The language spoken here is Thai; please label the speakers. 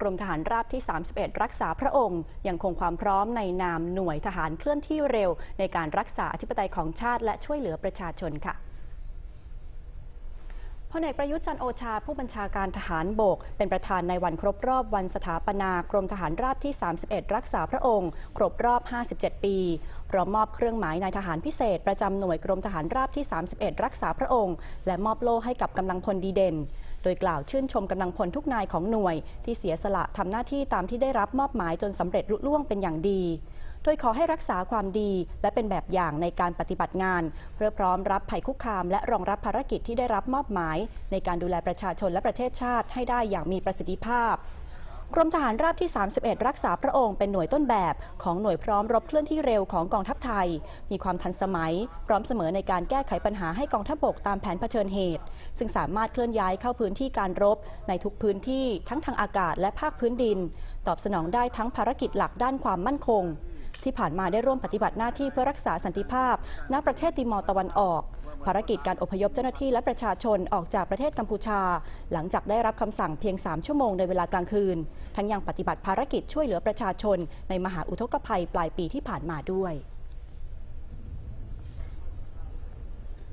Speaker 1: กรมทหารราบที่ 31 รักษาพระองค์ ยังคงความพร้อมในนามหน่วยทหารเคลื่อนที่เร็ว ในการรักษาอธิปไตยของชาติและช่วยเหลือประชาชนค่ะพลเอกประยุทธ์จันโอชาผู้บัญชาการทหารบก เป็นประธานในวันครบรอบวันสถาปนากรมทหารราบที่ 31 รักษาพระองค์ ครบรอบ 57 ปีพร้อมมอบเครื่องหมายนายทหารพิเศษ ประจำหน่วยกรมทหารราบที่ 31 รักษาพระองค์ และมอบโล่ให้กับกำลังพลดีเด่น โดยกล่าวชื่นชมกำลังพลทุกนายของหน่วย ที่เสียสละทำหน้าที่ตามที่ได้รับมอบหมายจนสำเร็จลุล่วงเป็นอย่างดี โดยขอให้รักษาความดีและเป็นแบบอย่างในการปฏิบัติงาน เพื่อพร้อมรับภัยคุกคาม และรองรับภารกิจที่ได้รับมอบหมาย ในการดูแลประชาชนและประเทศชาติให้ได้อย่างมีประสิทธิภาพ กรมทหารราบที่ 31 รักษาพระองค์เป็นหน่วยต้นแบบของหน่วยพร้อมรบเคลื่อนที่เร็วของกองทัพไทย มีความทันสมัย พร้อมเสมอในการแก้ไขปัญหาให้กองทัพบกตามแผนเผชิญเหตุ ซึ่งสามารถเคลื่อนย้ายเข้าพื้นที่การรบ ในทุกพื้นที่ทั้งทางอากาศและภาคพื้นดิน ตอบสนองได้ทั้งภารกิจหลักด้านความมั่นคง ที่ผ่านมาได้ร่วมปฏิบัติหน้าที่เพื่อรักษาสันติภาพณประเทศติมอร์ตะวันออก ภารกิจการอพยพเจ้าหน้าที่และประชาชนออกจากประเทศกัมพูชา หลังจากได้รับคำสั่งเพียง 3 ชั่วโมงในเวลากลางคืน ทั้งยังปฏิบัติภารกิจช่วยเหลือประชาชนในมหาอุทกภัยปลายปีที่ผ่านมาด้วย